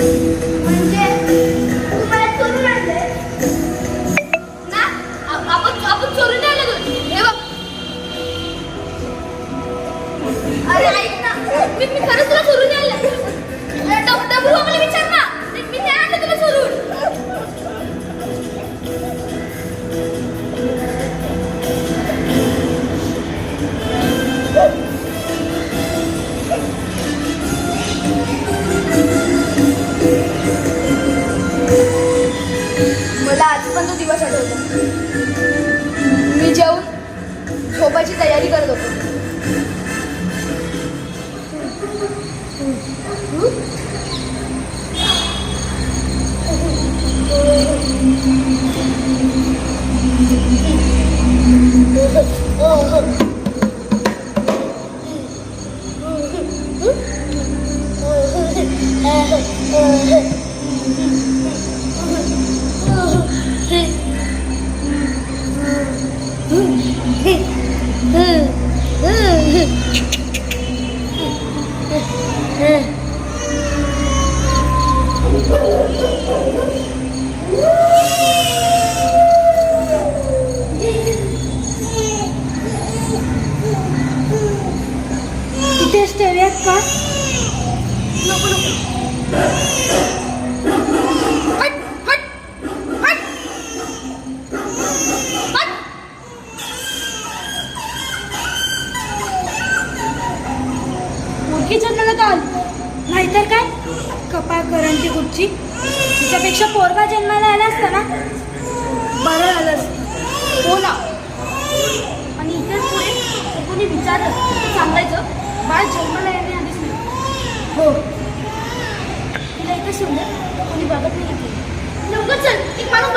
Mình kia मी जेवून झोपायची तयारी करत होतो. ठेवूयात का? मोठी जन्माला काल नाहीतर काय? कपाळ करण ती कुठची तिच्यापेक्षा पोरगा जन्माला आला असता ना? बरं आलं असतं. हो ना. हो. तिला इथे शिवले कोणी बघत नाही लवकर चल एक माणूस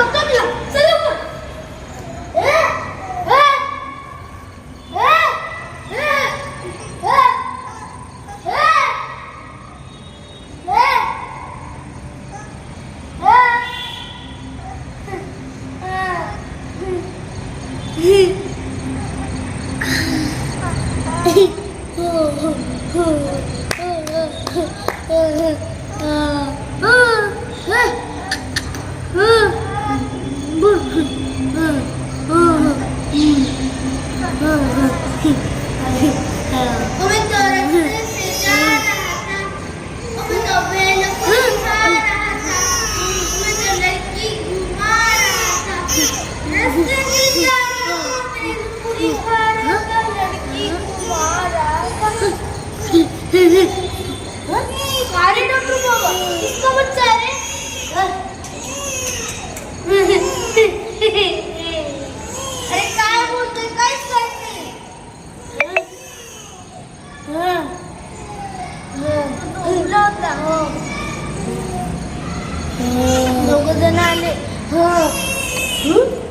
Oh, then I need... Huh? Huh?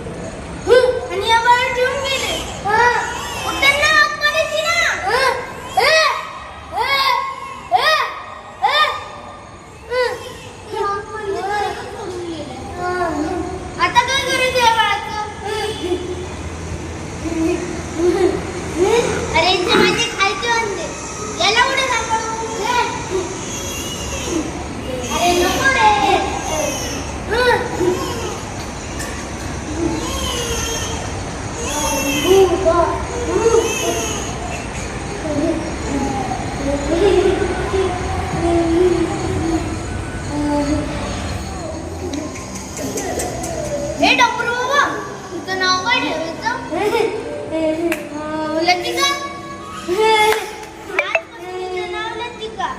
का?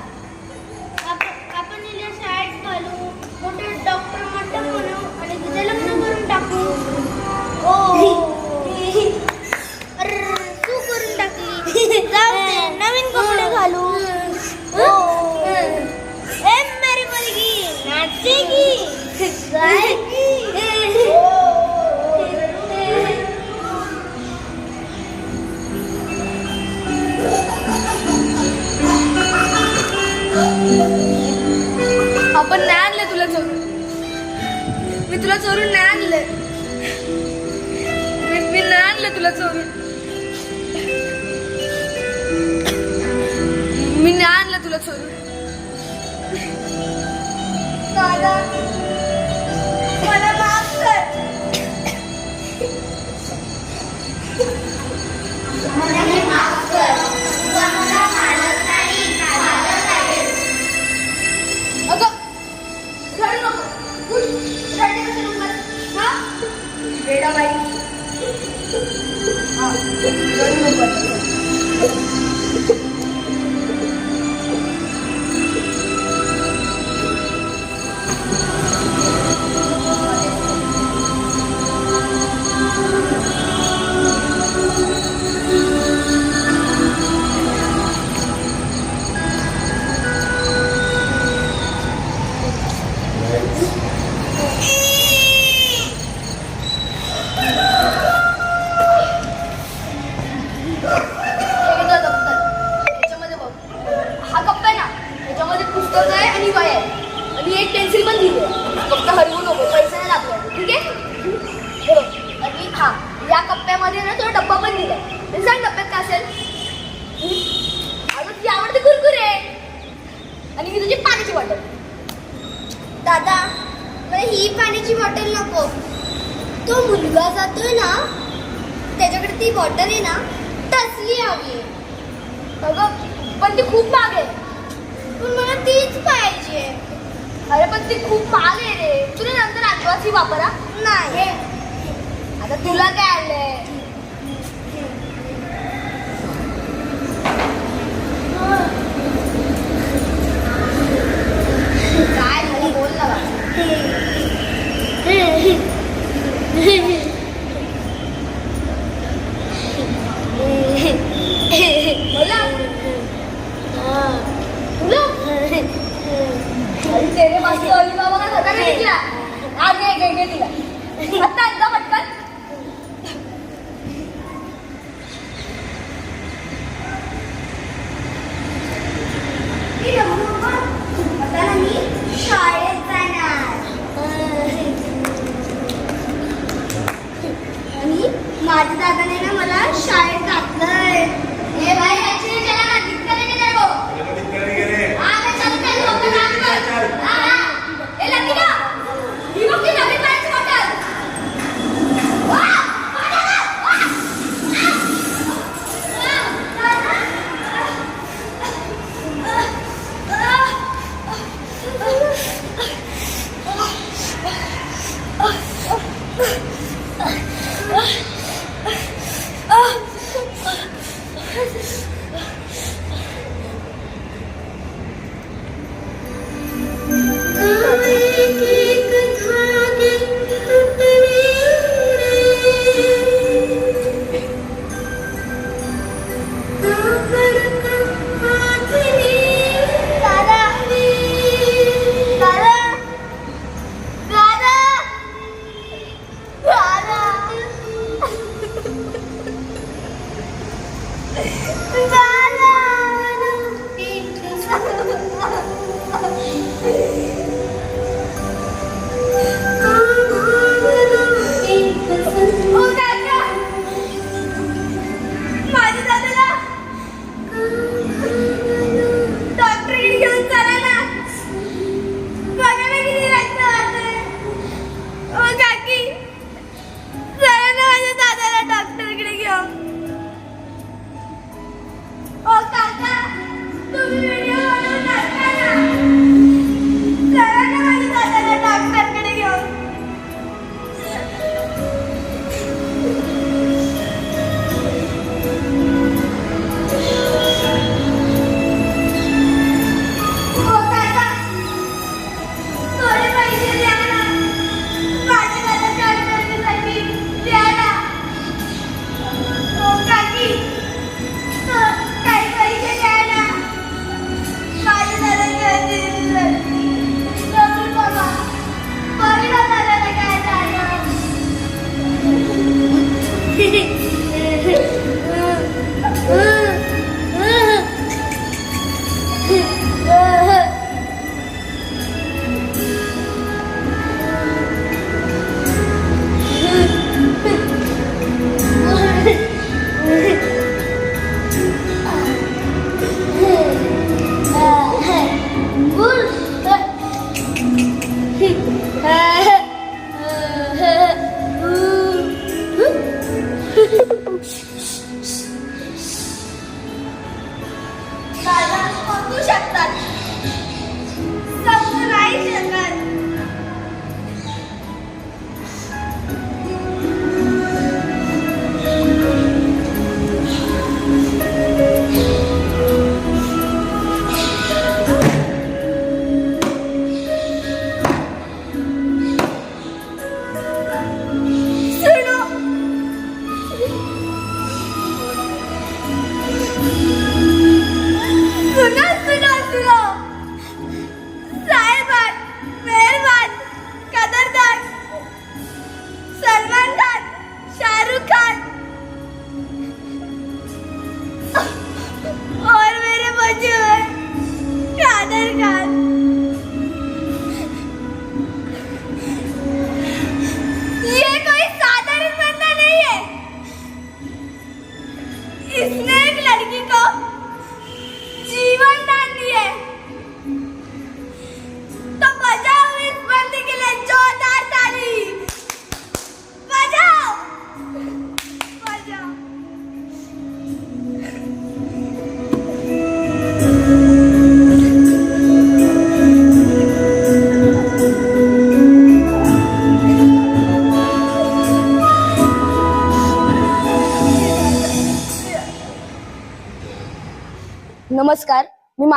आपण हिला शाळेत घालू मोठं डॉक्टर मोठं आणि तुझं लग्न करून टाकू. ओ. करून टाकली. नवीन कपडे घालू. मुलगी नाचेगी. काय बाजूला चोरून. मी नाही आणलं तुला चोरून. या कप्प्यामध्ये ना तो डब्बा पण दिलाय सांग डब्यात काय असेल? तुझी आवडते कुरकुरे आणि ही तुझी पाण्याची बॉटल. दादा मला ही पाण्याची बॉटल नको. तो मुलगा जातोय ना त्याच्याकडे ती बॉटल आहे ना तसली हवी अगं पण ती खूप महाग आहे. पण मला तीच पाहिजे. अरे पण ती खूप महाग आहे रे. तुला नंतर आठवाची वापरा. नाही. आता तुला काय आलंय काय झालं बोल ना बाबा. बोला तुला अरे तेरे मस्त अली बाबा का खाता नाही तिला आज घे घे घे तिला आता एकदा पटकन plátano.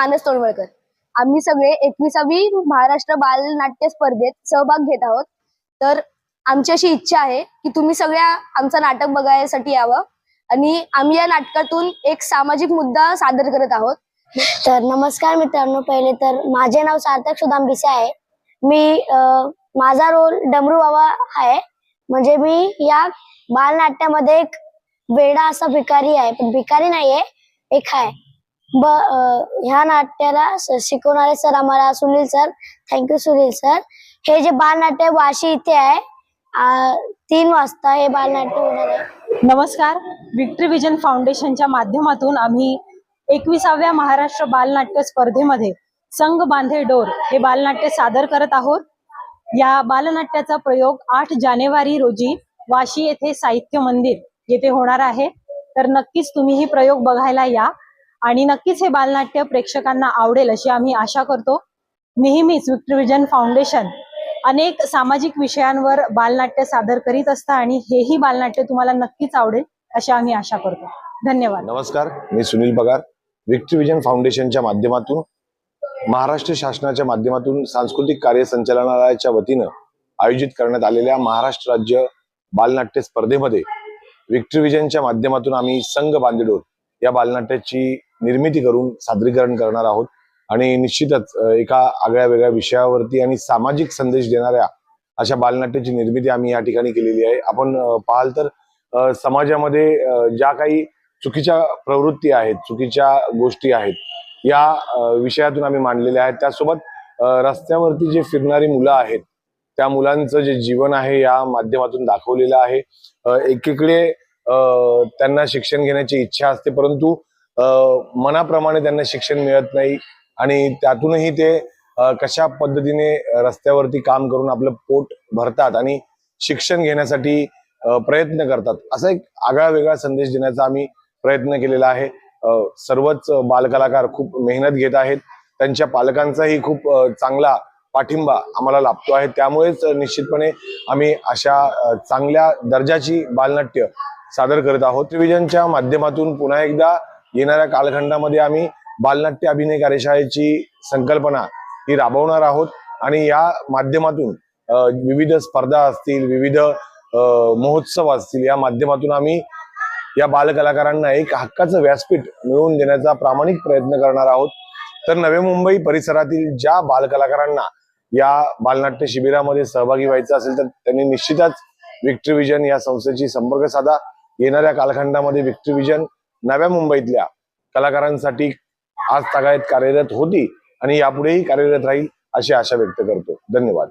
मानस तोंडवळकर. आम्ही सगळे एकविसावी महाराष्ट्र बालनाट्य स्पर्धेत सहभाग घेत आहोत. तर आमची अशी इच्छा आहे की तुम्ही सगळ्या आमचं नाटक बघायसाठी यावं. आणि आम्ही या नाटकातून एक सामाजिक मुद्दा सादर करत आहोत. तर नमस्कार मित्रांनो पहिले तर माझे नाव सार्थक सुदाम भिसे आहे. मी माझा रोल डमरू बाबा आहे. म्हणजे मी या बालनाट्यामध्ये एक वेडा असा भिकारी आहे. पण भिकारी नाहीये एक आहे. ब ह्या नाट्याला शिकवणारे सर आम्हाला Sunil sir. Thank you Sunil sir. हे जे बालनाट्य वाशी इथे आहे. तीन वाजता हे बालनाट्य होणार आहे. नमस्कार. विक्ट्री विजन फाउंडेशनच्या माध्यमातून आम्ही एकविसाव्या महाराष्ट्र बालनाट्य स्पर्धेमध्ये संघ बांधे डोर हे बालनाट्य सादर करत आहोत. या बालनाट्याचा प्रयोग आठ जानेवारी रोजी वाशी येथे साहित्य मंदिर येथे होणार आहे. तर नक्कीच तुम्ही ही प्रयोग बघायला या. आणि नक्कीच हे बालनाट्य प्रेक्षकांना आवडेल अशी आम्ही आशा करतो. नेहमीच विक्टरविजन फाउंडेशन अनेक सामाजिक विषयांवर बालनाट्य सादर करीत असतं आणि हेही बालनाट्य तुम्हाला नक्कीच आवडेल अशी आम्ही आशा करतो. धन्यवाद. नमस्कार मी सुनील पगार. विक्टरविजन फाउंडेशनच्या माध्यमातून महाराष्ट्र शासनाच्या माध्यमातून सांस्कृतिक कार्य संचालनालयाच्या वतीनं आयोजित करण्यात आलेल्या महाराष्ट्र राज्य बालनाट्य स्पर्धेमध्ये विक्टरविजनच्या माध्यमातून आम्ही संघ बांदेडोर या बालनाट्याची निर्मिती करून सादरीकरण करणार आहोत. आणि निश्चितच एका आगळ्या वेगळ्या विषयावरती आणि सामाजिक संदेश देणाऱ्या अशा बालनाट्याची निर्मिती आम्ही या ठिकाणी केलेली आहे. आपण पाहाल तर समाजामध्ये ज्या काही चुकीच्या प्रवृत्ती आहेत चुकीच्या गोष्टी आहेत या विषयातून आम्ही मांडलेल्या आहेत. त्यासोबत रस्त्यावरती जे फिरणारी मुलं आहेत त्या मुलांचं जे जीवन आहे या माध्यमातून दाखवलेलं आहे. एकीकडे अ, त्यांना शिक्षण घेण्याची इच्छा असते परंतु मनाप्रमाणे त्यांना शिक्षण मिळत नाही आणि त्यातूनही ते कशा पद्धतीने रस्त्यावरती काम करून आपलं पोट भरतात आणि शिक्षण घेण्यासाठी प्रयत्न करतात. असा एक आगळा वेगळा संदेश देण्याचा आम्ही प्रयत्न केलेला आहे. सर्वच बालकलाकार खूप मेहनत घेत आहेत. त्यांच्या पालकांचाही खूप चांगला पाठिंबा आम्हाला लाभतो आहे. त्यामुळेच निश्चितपणे आम्ही अशा चांगल्या दर्जाची बालनाट्य सादर करत आहोत. टेलिव्हिजनच्या माध्यमातून पुन्हा एकदा येणाऱ्या कालखंडामध्ये आम्ही बालनाट्य अभिनय कार्यशाळेची संकल्पना ही राबवणार आहोत. आणि या माध्यमातून विविध स्पर्धा असतील विविध महोत्सव असतील या माध्यमातून आम्ही या बालकलाकारांना एक हक्काचं व्यासपीठ मिळवून देण्याचा प्रामाणिक प्रयत्न करणार आहोत. तर नवे मुंबई परिसरातील ज्या बालकलाकारांना या बालनाट्य शिबिरामध्ये सहभागी व्हायचं असेल तर त्यांनी निश्चितच विक्ट्री विजन या संस्थेची संपर्क साधा. येणाऱ्या कालखंडामध्ये विक्ट्री विजन नव्या मुंबईतल्या कलाकारांसाठी आज तागायत कार्यरत होती आणि यापुढेही कार्यरत राहील अशी आशा व्यक्त करतो. धन्यवाद.